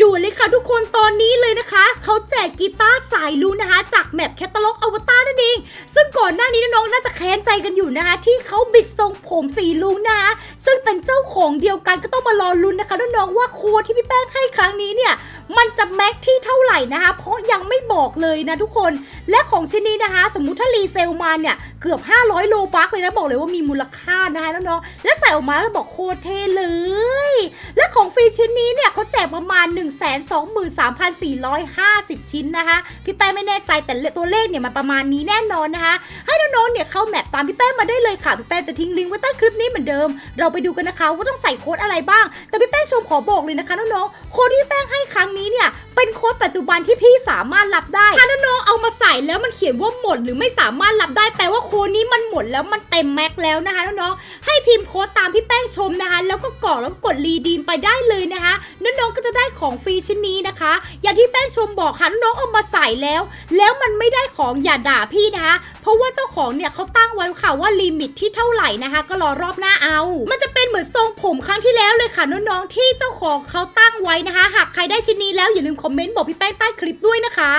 ด่วนเลยค่ะทุกคนตอนนี้เลยนะคะ เขาแจกกีตาร์สายลูนะคะ จากแมปแคตตาล็อกอวตารนั่นเอง ซึ่งก่อนหน้านี้น้องๆน่าจะแค้นใจกันอยู่นะคะ ที่เขาบิดทรงผมสีลุงนะคะซึ่งเป็นเจ้าของเดียวกันก็ต้องมารอลุ้นนะคะน้องๆว่าโค้ดที่พี่แป้งให้ครั้งนี้เนี่ยมันจะแม็กที่เท่าไหร่นะคะ เพราะยังไม่บอกเลยนะทุกคน และของชิ้นนี้นะคะ สมมุติถ้ารีเซลมาเนี่ยเกือบ 500 โลบัคเลยนะบอกเลยว่ามีมูลค่านะคะน้องๆและใส่ออกมาแล้วบอกโคตรเท่เลย ของฟรีชิ้นนี้เนี่ยเขาแจกประมาณ 1 2 3 4 5 0 ชิ้นนะคะ พี่แป้งไม่แน่ใจแต่ตัวเลขเนี่ยมันประมาณนี้แน่นอนนะคะ ให้น้องๆเนี่ยเข้าแมปตามพี่แป้งมาได้เลยค่ะ พี่แป้งจะทิ้งลิงก์ไว้ใต้คลิปนี้เหมือนเดิม เราไปดูกันนะคะว่าต้องใส่โค้ดอะไรบ้าง แต่พี่แป้งชมขอบอกเลยนะคะน้องๆ โค้ดที่พี่แป้งให้ครั้งนี้เนี่ยเป็นโค้ดปัจจุบันที่พี่สามารถรับได้ถ้าน้องเอามาใส่แล้วมันเขียนว่าหมดหรือไม่สามารถรับได้แปลว่าโค้ดนี้มันหมดแล้วมันเต็มแม็กแล้วนะคะน้องๆให้พิมพ์โค้ดตามพี่แป้งชมนะคะ แล้วก็กรอกแล้วก็กดรีดีมไปได้เลยนะคะน้องๆก็จะได้ของฟรีชิ้นนี้นะคะ อย่างที่แป้งชมบอกค่ะน้องเอามาใส่แล้ว แล้วมันไม่ได้ของอย่าด่าพี่นะคะ เพราะว่าเจ้าของเนี่ยเขาตั้งไว้ค่ะว่าลิมิตที่เท่าไหร่นะคะ ก็รอรอบหน้าเอา มันจะเป็นเหมือนทรงผมครั้งที่แล้วเลยค่ะน้องๆที่เจ้าของเขาตั้งไว้นะคะ หากใครได้ชิ้นนี้แล้วอย่าลืมคอมเมนต์บอกพี่แป้งใต้คลิปด้วยนะคะ